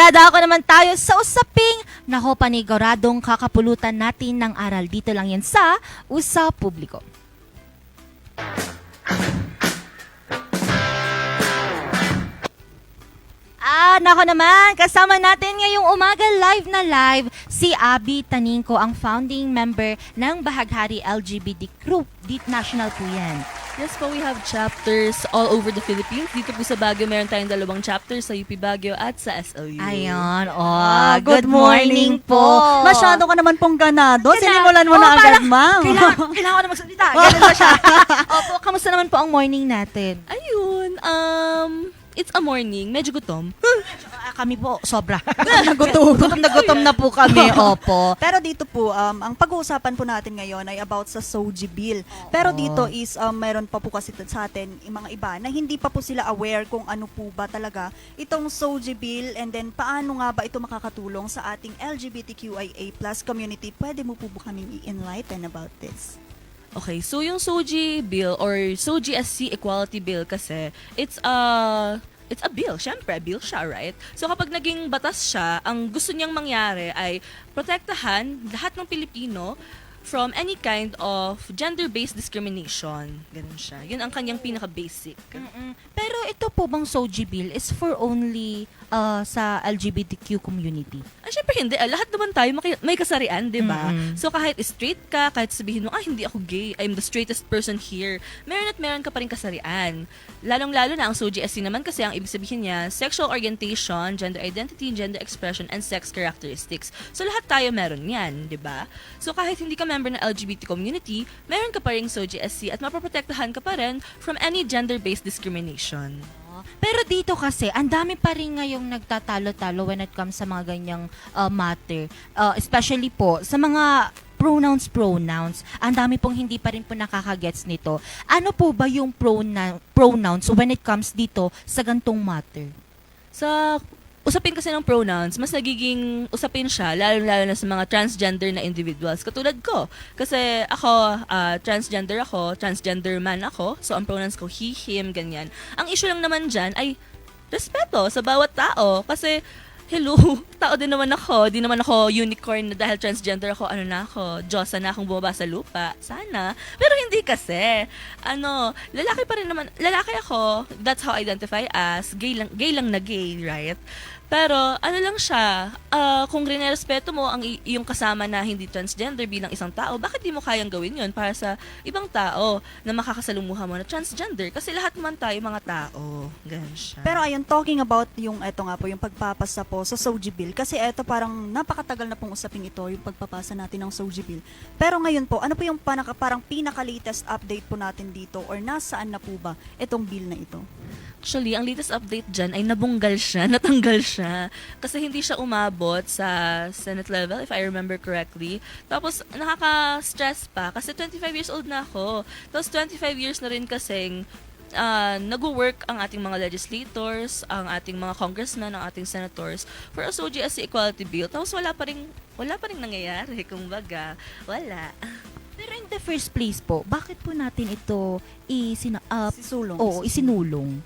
Dadako naman tayo sa usaping nako paniguradong kakapulutan natin ng aral. Dito lang yan sa Usa Publiko. Ah, nako naman, kasama natin ngayong umaga live na live si Abby Taningko, ang founding member ng Bahaghari LGBT Group. Deep National po. Yes po, we have chapters all over the Philippines. Dito po sa Baguio, meron tayong dalawang chapters sa UP Baguio at sa SLU. Ayun, oh, Ah, good, morning, po. Masyado ka naman pong ganado. Kailangan- Sinimulan mo Oo, na agad, parang ma'am. Kailangan, kailangan ko na magsalita. Ganun na siya. Opo, kamusta naman po ang morning natin? Ayun, um, it's a morning. Medyo gutom. Ah, kami po, sobra. Nagutom. gutom na gutom na po kami. Opo. Pero dito po, um, ang pag-uusapan po natin ngayon ay about sa SOGI bill. Pero dito is, um, meron pa po kasi sa atin yung mga iba na hindi pa po sila aware kung ano po ba talaga itong SOGI bill and then paano nga ba ito makakatulong sa ating LGBTQIA plus community. Pwede mo po ba kami i-enlighten about this? Okay, so yung SOGI bill or SOGI SC Equality Bill kasi, it's a it's a bill. Siyempre, bill siya, right? So kapag naging batas siya, ang gusto niyang mangyari ay protektahan lahat ng Pilipino from any kind of gender-based discrimination. Ganun siya. Yun ang kanyang pinaka-basic. Pero ito po bang SOGI bill is for only uh, sa LGBTQ community? Ah, syempre hindi. Ah, lahat naman tayo maki- may kasarian, di ba? Mm-mm. So kahit straight ka, kahit sabihin mo, ah, hindi ako gay, I'm the straightest person here, meron at meron ka pa rin kasarian. Lalong-lalo na ang SOGSC naman kasi ang ibig sabihin niya, sexual orientation, gender identity, gender expression, and sex characteristics. So lahat tayo meron yan, di ba? So kahit hindi ka member ng LGBT community, meron ka pa rin SOGSC at mapaprotektahan ka pa rin from any gender-based discrimination. Pero dito kasi, ang dami pa rin ngayong nagtatalo-talo when it comes sa mga ganyang uh, matter. Uh, especially po, sa mga pronouns, pronouns. Ang dami pong hindi pa rin po nakakagets nito. Ano po ba yung pronoun, pronouns when it comes dito sa gantong matter? Sa usapin kasi ng pronouns, mas nagiging usapin siya, lalo-lalo na sa mga transgender na individuals. Katulad ko. Kasi ako, ah, transgender ako, transgender man ako. So, ang pronouns ko, he, him, ganyan. Ang issue lang naman dyan ay respeto sa bawat tao. Kasi, hello, tao din naman ako. Di naman ako unicorn na dahil transgender ako, ano na ako, Diyosa na akong bumaba sa lupa. Sana. Pero hindi kasi. Ano, lalaki pa rin naman, lalaki ako, that's how I identify as, gay lang, gay lang na gay, right? Pero, ano lang siya, ah, kung rinerespeto mo ang iyong kasama na hindi transgender bilang isang tao, bakit di mo kayang gawin yon para sa ibang tao na makakasalumuha mo na transgender? Kasi lahat naman tayo mga tao. Ganun siya. Pero ayun, talking about yung eto nga po, yung pagpapasa po sa SOGI bill. Kasi eto parang napakatagal na pong usapin ito, yung pagpapasa natin ng SOGI bill. Pero ngayon po, ano po yung panaka, parang pinaka-latest update po natin dito or nasaan na po ba itong bill na ito? Actually, ang latest update dyan ay nabunggal siya, natanggal siya. Kasi hindi siya umabot sa Senate level, if I remember correctly. Tapos, nakaka-stress pa kasi 25 years old na ako. Tapos, 25 years na rin kasing uh, nag-work ang ating mga legislators, ang ating mga congressmen, ang ating senators for a SOGSC Equality Bill. Tapos, wala pa rin, wala pa rin nangyayari, kumbaga. Wala. Pero in the first place po, bakit po natin ito isina, uh, Si Sulong. oo, isinulong?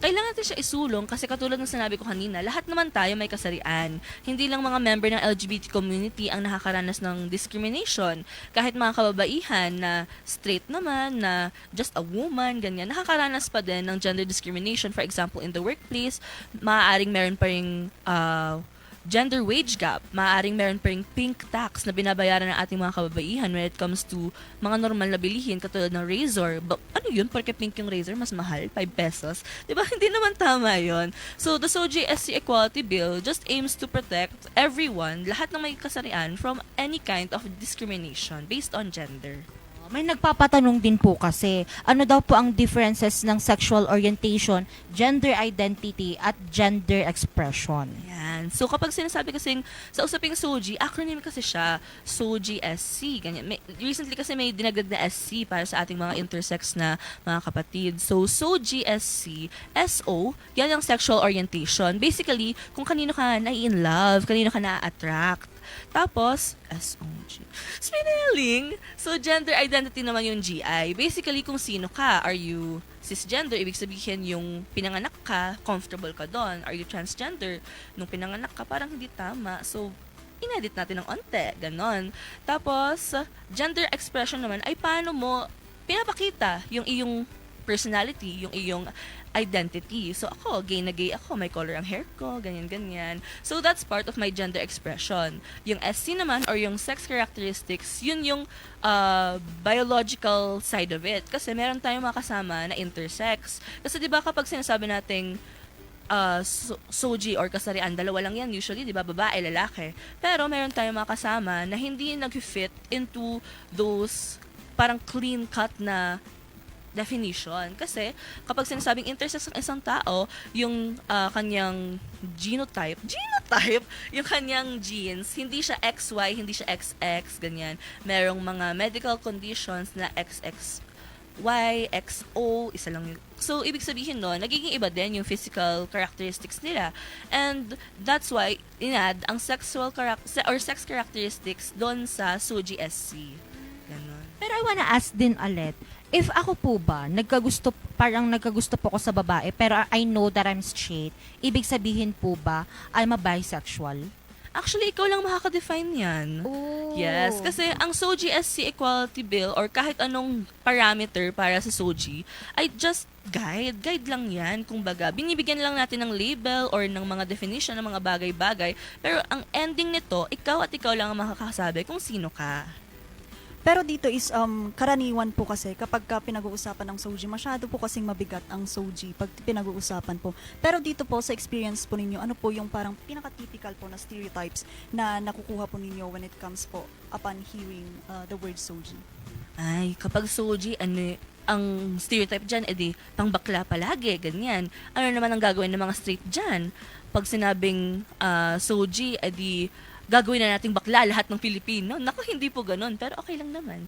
Kailangan natin siya isulong kasi katulad ng sinabi ko kanina, lahat naman tayo may kasarian. Hindi lang mga member ng LGBT community ang nakakaranas ng discrimination. Kahit mga kababaihan na straight naman, na just a woman, ganyan, nakakaranas pa din ng gender discrimination. For example, in the workplace, maaaring meron pa rin uh, gender wage gap. Maaaring meron pa rin pink tax na binabayaran ng ating mga kababaihan when it comes to mga normal na bilihin katulad ng razor. Ba- ano yun? Porque pink yung razor, mas mahal? 5 pesos? Di ba? Hindi naman tama yon So, the SOGI SC Equality Bill just aims to protect everyone, lahat ng may kasarian, from any kind of discrimination based on gender. May nagpapatanong din po kasi, ano daw po ang differences ng sexual orientation, gender identity, at gender expression? Yan. So, kapag sinasabi kasing sa usaping SOGI, acronym kasi siya, SOGI SC. Ganyan. May, recently kasi may dinagdag na SC para sa ating mga intersex na mga kapatid. So, SOGI SC, SO, yan ang sexual orientation. Basically, kung kanino ka na in love, kanino ka na-attract. Tapos, SOG. Spelling. So, gender identity naman yung GI. Basically, kung sino ka. Are you cisgender? Ibig sabihin yung pinanganak ka, comfortable ka doon. Are you transgender? Nung pinanganak ka, parang hindi tama. So, inedit natin ng onte. Ganon. Tapos, gender expression naman ay paano mo pinapakita yung iyong personality, yung iyong identity. So ako, gay na gay ako, may color ang hair ko, ganyan-ganyan. So that's part of my gender expression. Yung SC naman, or yung sex characteristics, yun yung uh, biological side of it. Kasi meron tayong mga kasama na intersex. Kasi di ba kapag sinasabi nating uh, so- soji or kasarian, dalawa lang yan usually, di ba? Babae, lalaki. Pero meron tayong mga kasama na hindi nag-fit into those parang clean-cut na definition. Kasi kapag sinasabing intersex ang isang tao, yung ah, kanyang genotype, genotype, yung kanyang genes, hindi siya XY, hindi siya XX, ganyan. Merong mga medical conditions na XX Y, XO, isa lang yun. So, ibig sabihin nun, nagiging iba din yung physical characteristics nila. And that's why, inad ang sexual charac- se- or sex characteristics doon sa Suji SC. Ganon. Pero I wanna ask din ulit, if ako po ba, nagkagusto, parang nagkagusto po ko sa babae, pero I know that I'm straight, ibig sabihin po ba, I'm a bisexual? Actually, ikaw lang makaka-define yan. Oh. Yes, kasi ang SOGI SC Equality Bill or kahit anong parameter para sa SOGI ay just guide. Guide lang yan. Kumbaga, binibigyan lang natin ng label or ng mga definition ng mga bagay-bagay. Pero ang ending nito, ikaw at ikaw lang ang makakasabi kung sino ka. Pero dito is um, karaniwan po kasi kapag ka pinag-uusapan ng soji, masyado po kasing mabigat ang soji pag pinag-uusapan po. Pero dito po sa experience po ninyo, ano po yung parang pinaka-typical po na stereotypes na nakukuha po ninyo when it comes po upon hearing uh, the word soji? Ay, kapag soji, ano ang stereotype dyan, edi, pang bakla palagi, ganyan. Ano naman ang gagawin ng mga straight dyan? Pag sinabing ah, soji, edi, gagawin na nating bakla lahat ng Pilipino. Naku, hindi po ganun, pero okay lang naman.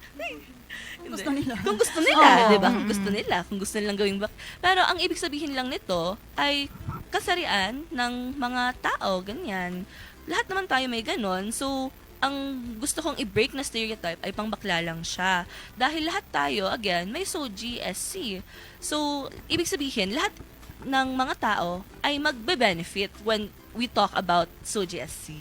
Kung gusto nila. Kung gusto nila, Oo. di ba? Kung gusto nila, kung gusto nilang gawing bak. Pero ang ibig sabihin lang nito ay kasarian ng mga tao, ganyan. Lahat naman tayo may ganon. So, ang gusto kong i-break na stereotype ay pang bakla lang siya. Dahil lahat tayo, again, may SOG, SC. So, ibig sabihin, lahat ng mga tao ay magbe-benefit when we talk about SOG, SC.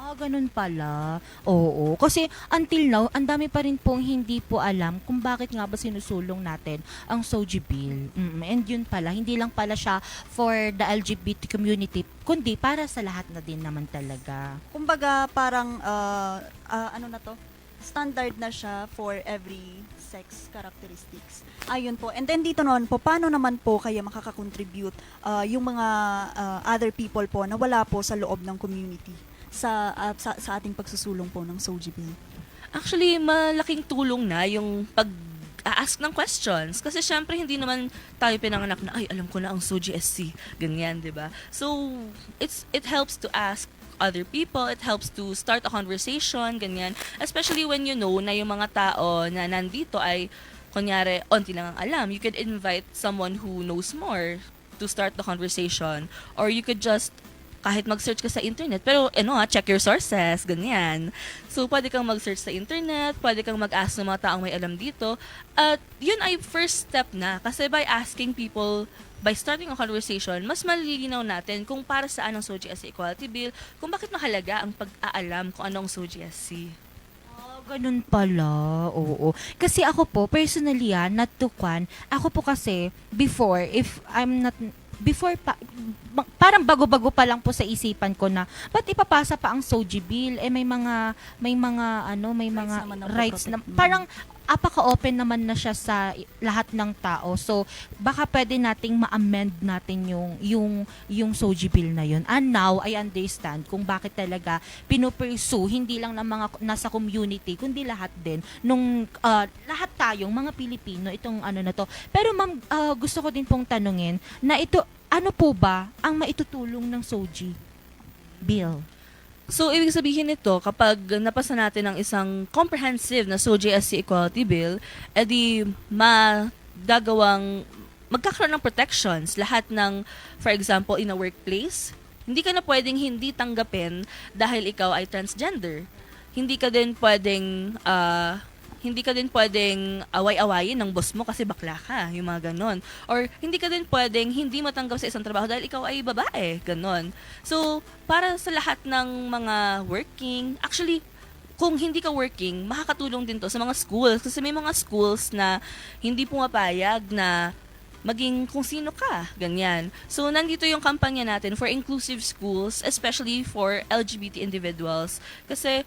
Ah, ganun pala. Oo. Kasi until now, ang dami pa rin pong hindi po alam kung bakit nga ba sinusulong natin ang SOGI bill. Mm, and yun pala, hindi lang pala siya for the LGBT community, kundi para sa lahat na din naman talaga. Kumbaga parang uh, uh, ano na to? Standard na siya for every sex characteristics. Ayun po. And then dito noon po, paano naman po kaya makakakontribute uh, yung mga uh, other people po na wala po sa loob ng community sa uh, sa, sa ating pagsusulong po ng SOGI bill? Actually, malaking tulong na yung pag ask ng questions. Kasi syempre, hindi naman tayo pinanganak na, ay, alam ko na ang SOGI SC. Ganyan, di ba? So, it's, it helps to ask other people. It helps to start a conversation, ganyan. Especially when you know na yung mga tao na nandito ay, kunyari, onti lang ang alam. You could invite someone who knows more to start the conversation. Or you could just kahit mag-search ka sa internet, pero ano ha, check your sources, ganyan. So, pwede kang mag-search sa internet, pwede kang mag-ask ng mga taong may alam dito. At yun ay first step na. Kasi by asking people, by starting a conversation, mas malilinaw natin kung para saan ang SOGSC Equality Bill, kung bakit mahalaga ang pag-aalam kung ano ang SOGSC. Ah, ganun pala. Oo. Kasi ako po, personally ah, natukan, ako po kasi, before, if I'm not, before pa, parang bago-bago pa lang po sa isipan ko na, ba't ipapasa pa ang SOGI bill? Eh, may mga, may mga, ano, may Rights mga naman na rights na, parang, apaka-open naman na siya sa lahat ng tao. So, baka pwede nating ma-amend natin yung, yung, yung SOGI bill na yun. And now, I understand kung bakit talaga pinupursue, hindi lang ng mga nasa community, kundi lahat din, nung ah, lahat tayong mga Pilipino, itong ano na to. Pero ma'am, ah, gusto ko din pong tanungin, na ito, ano po ba ang maitutulong ng SOGI bill? So, ibig sabihin nito, kapag napasa natin ang isang comprehensive na SOGSC Equality Bill, edi magagawang, magkakaroon ng protections lahat ng, for example, in a workplace, hindi ka na pwedeng hindi tanggapin dahil ikaw ay transgender. Hindi ka din pwedeng ah, hindi ka din pwedeng away-awayin ng boss mo kasi bakla ka, yung mga ganon. Or hindi ka din pwedeng hindi matanggap sa isang trabaho dahil ikaw ay babae, ganon. So, para sa lahat ng mga working, actually, kung hindi ka working, makakatulong din to sa mga schools. Kasi may mga schools na hindi pumapayag na maging kung sino ka, ganyan. So, nandito yung kampanya natin for inclusive schools, especially for LGBT individuals. Kasi,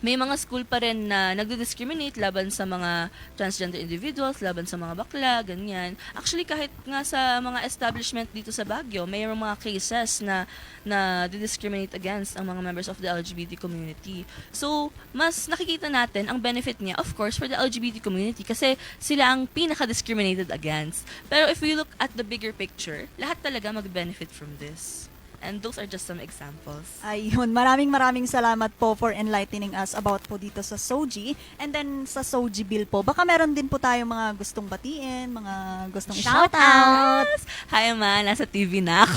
may mga school pa rin na nagdi-discriminate laban sa mga transgender individuals, laban sa mga bakla, ganyan. Actually, kahit nga sa mga establishment dito sa Baguio, mayroong mga cases na na discriminate against ang mga members of the LGBT community. So, mas nakikita natin ang benefit niya, of course, for the LGBT community kasi sila ang pinaka-discriminated against. Pero if we look at the bigger picture, lahat talaga mag-benefit from this. And those are just some examples. Ayun, maraming maraming salamat po for enlightening us about po dito sa Soji. And then sa Soji Bill po, baka meron din po tayo mga gustong batiin, mga gustong Shout i-shout out! Hi, ma. Nasa TV na ako.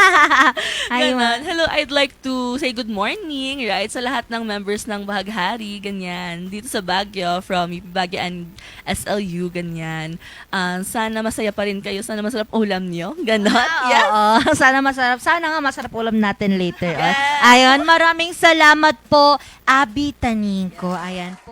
Hi, ma. Hello, I'd like to say good morning, right? Sa lahat ng members ng Bahaghari, ganyan. Dito sa Baguio, from UP Baguio and SLU, ganyan. Ah, sana masaya pa rin kayo. Sana masarap ulam nyo. Ganon. Ah, yes. Oo, sana masarap. Sana nga masarap ulam natin later. on. Yes. Ayun, maraming salamat po, Abi Taningko. Ayan.